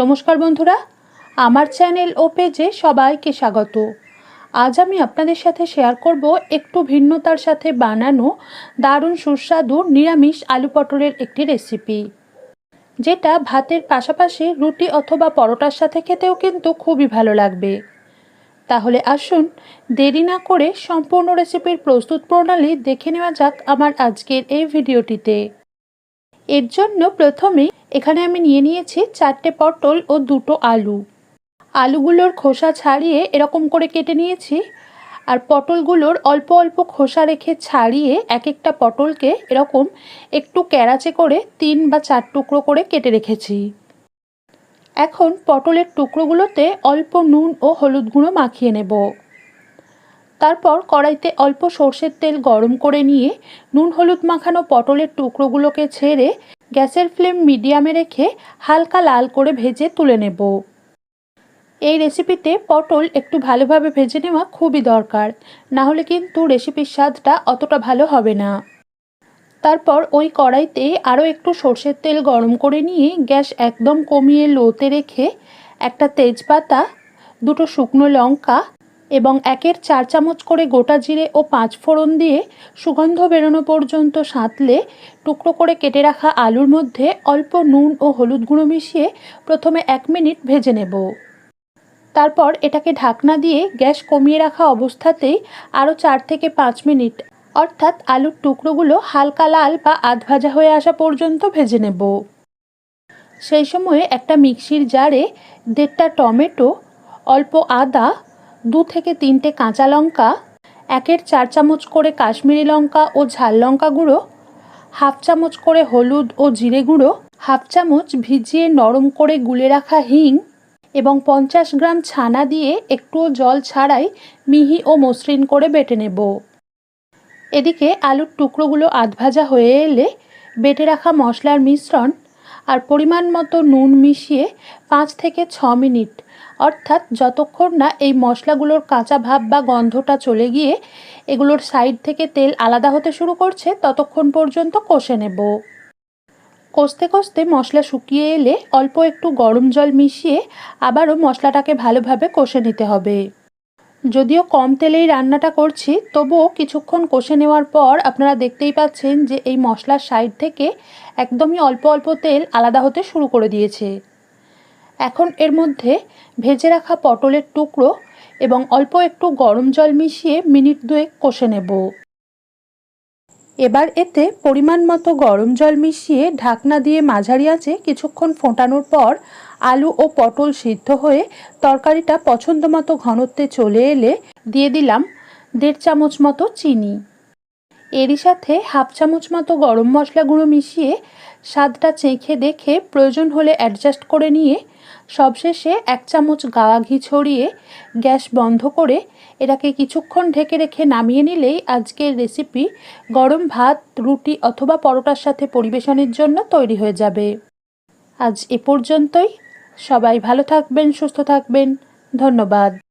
নমস্কার বন্ধুরা, আমার চ্যানেল ও পেজে সবাইকে স্বাগত। আজ আমি আপনাদের সাথে শেয়ার করব একটু ভিন্নতার সাথে বানানো দারুণ সুস্বাদু নিরামিষ আলু পটলের একটি রেসিপি যেটা ভাতের পাশাপাশি রুটি অথবা পরোটার সাথে খেতেও কিন্তু খুবই ভালো লাগবে। তাহলে আসুন, দেরি না করে সম্পূর্ণ রেসিপির প্রস্তুত প্রণালী দেখে নেওয়া যাক আমার আজকের এই ভিডিওটিতে এর জন্য প্রথমেই এখানে আমি নিয়ে নিয়েছি চারটে পটল ও দুটো আলু। আলুগুলোর খোসা ছাড়িয়ে এরকম করে কেটে নিয়েছি আর পটলগুলোর অল্প অল্প খোসা রেখে ছাড়িয়ে এক একটা পটলকে এরকম একটু ক্যারাচে করে তিন বা চার টুকরো করে কেটে রেখেছি। এখন পটলের টুকরোগুলোতে অল্প নুন ও হলুদ গুঁড়ো মাখিয়ে নেব। তারপর কড়াইতে অল্প সর্ষের তেল গরম করে নিয়ে নুন হলুদ মাখানো পটলের টুকরোগুলোকে ছেড়ে গ্যাসের ফ্লেম মিডিয়ামে রেখে হালকা লাল করে ভেজে তুলে নেব। এই রেসিপিতে পটল একটু ভালোভাবে ভেজে নেওয়া খুবই দরকার, না হলে কিন্তু রেসিপির স্বাদটা অতটা ভালো হবে না। তারপর ওই কড়াইতে আরও একটু সর্ষের তেল গরম করে নিয়ে গ্যাস একদম কমিয়ে লোতে রেখে একটা তেজপাতা, দুটো শুকনো লঙ্কা এবং একের চার চামচ করে গোটা জিরে ও পাঁচ ফোড়ন দিয়ে সুগন্ধ বেরোনো পর্যন্ত সাঁতলে টুকরো করে কেটে রাখা আলুর মধ্যে অল্প নুন ও হলুদ গুঁড়ো মিশিয়ে প্রথমে এক মিনিট ভেজে নেব। তারপর এটাকে ঢাকনা দিয়ে গ্যাস কমিয়ে রাখা অবস্থাতেই আরও চার থেকে পাঁচ মিনিট, অর্থাৎ আলুর টুকরোগুলো হালকা লাল বা আধ ভাজা হয়ে আসা পর্যন্ত ভেজে নেব। সেই সময়ে একটা মিক্সির জারে দেড়টা টমেটো, অল্প আদা দু থেকে তিনটে কাঁচা লঙ্কা, একের চার চামচ করে কাশ্মীরি লঙ্কা ও ঝাল লঙ্কা গুঁড়ো, হাফ চামচ করে হলুদ ও জিরে গুঁড়ো, হাফ চামচ ভিজিয়ে নরম করে গুলে রাখা হিং এবং পঞ্চাশ গ্রাম ছানা দিয়ে একটুও জল ছাড়াই মিহি ও মসৃণ করে বেটে নেব। এদিকে আলুর টুকরোগুলো আধ ভাজা হয়ে এলে বেটে রাখা মশলার মিশ্রণ আর পরিমাণ মতো নুন মিশিয়ে পাঁচ থেকে ছ মিনিট। অর্থাৎ যতক্ষণ না এই মশলাগুলোর কাঁচা ভাব বা গন্ধটা চলে গিয়ে এগুলোর সাইড থেকে তেল আলাদা হতে শুরু করছে, ততক্ষণ পর্যন্ত কষে নেব। কষতে কষতে মশলা শুকিয়ে এলে অল্প একটু গরম জল মিশিয়ে আবারও মশলাটাকে ভালোভাবে কষে নিতে হবে। যদিও কম তেলেই রান্নাটা করছি, তবুও কিছুক্ষণ কষে নেওয়ার পর আপনারা দেখতেই পাচ্ছেন যে এই মশলার সাইড থেকে একদমই অল্প অল্প তেল আলাদা হতে শুরু করে দিয়েছে। এখন এর মধ্যে ভেজে রাখা পটলের টুকরো এবং অল্প একটু গরম জল মিশিয়ে মিনিট দুয়েক কষে নেব। এবার এতে পরিমাণ মতো গরম জল মিশিয়ে ঢাকনা দিয়ে মাঝারি আঁচে কিছুক্ষণ ফোটানোর পর আলু ও পটল সিদ্ধ হয়ে তরকারিটা পছন্দ মতো ঘনত্বে চলে এলে দিয়ে দিলাম দেড় চামচ মতো চিনি। এরই সাথে হাফ চামচ মতো গরম মশলা গুঁড়ো মিশিয়ে স্বাদটা চেখে দেখে প্রয়োজন হলে অ্যাডজাস্ট করে নিয়ে সবশেষে এক চামচ গাওয়া ঘি ছড়িয়ে গ্যাস বন্ধ করে এটাকে কিছুক্ষণ ঢেকে রেখে নামিয়ে নিলেই আজকের রেসিপি গরম ভাত, রুটি অথবা পরোটার সাথে পরিবেশনের জন্য তৈরি হয়ে যাবে। আজ এ পর্যন্তই। সবাই ভালো থাকবেন, সুস্থ থাকবেন। ধন্যবাদ।